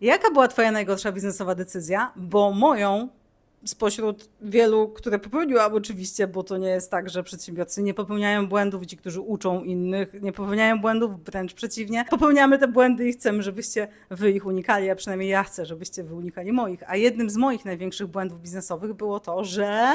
Jaka była Twoja najgorsza biznesowa decyzja? Bo moją spośród wielu, które popełniłam oczywiście, bo to nie jest tak, że przedsiębiorcy nie popełniają błędów, ci, którzy uczą innych, nie popełniają błędów, wręcz przeciwnie. Popełniamy te błędy i chcemy, żebyście wy ich unikali, a przynajmniej ja chcę, żebyście wy unikali moich. A jednym z moich największych błędów biznesowych było to, że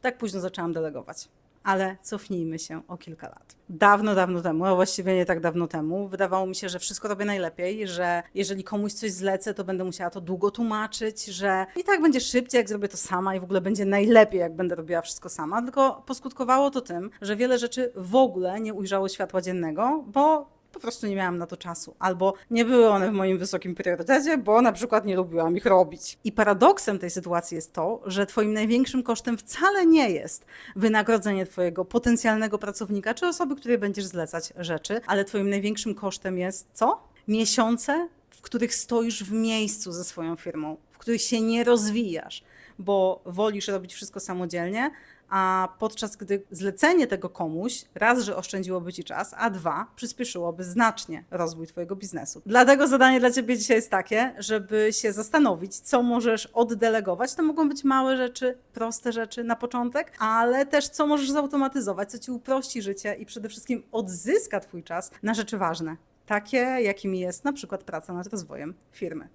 tak późno zaczęłam delegować. Ale cofnijmy się o kilka lat. Dawno, dawno temu, a właściwie nie tak dawno temu, wydawało mi się, że wszystko robię najlepiej, że jeżeli komuś coś zlecę, to będę musiała to długo tłumaczyć, że i tak będzie szybciej, jak zrobię to sama i w ogóle będzie najlepiej, jak będę robiła wszystko sama. Tylko poskutkowało to tym, że wiele rzeczy w ogóle nie ujrzało światła dziennego, bo po prostu nie miałam na to czasu, albo nie były one w moim wysokim priorytecie, bo na przykład nie lubiłam ich robić. I paradoksem tej sytuacji jest to, że Twoim największym kosztem wcale nie jest wynagrodzenie Twojego potencjalnego pracownika czy osoby, której będziesz zlecać rzeczy, ale Twoim największym kosztem jest co? Miesiące, w których stoisz w miejscu ze swoją firmą, których się nie rozwijasz, bo wolisz robić wszystko samodzielnie, a podczas gdy zlecenie tego komuś raz, że oszczędziłoby ci czas, a dwa, przyspieszyłoby znacznie rozwój twojego biznesu. Dlatego zadanie dla ciebie dzisiaj jest takie, żeby się zastanowić, co możesz oddelegować. To mogą być małe rzeczy, proste rzeczy na początek, ale też co możesz zautomatyzować, co ci uprości życie i przede wszystkim odzyska twój czas na rzeczy ważne. Takie, jakimi jest na przykład praca nad rozwojem firmy.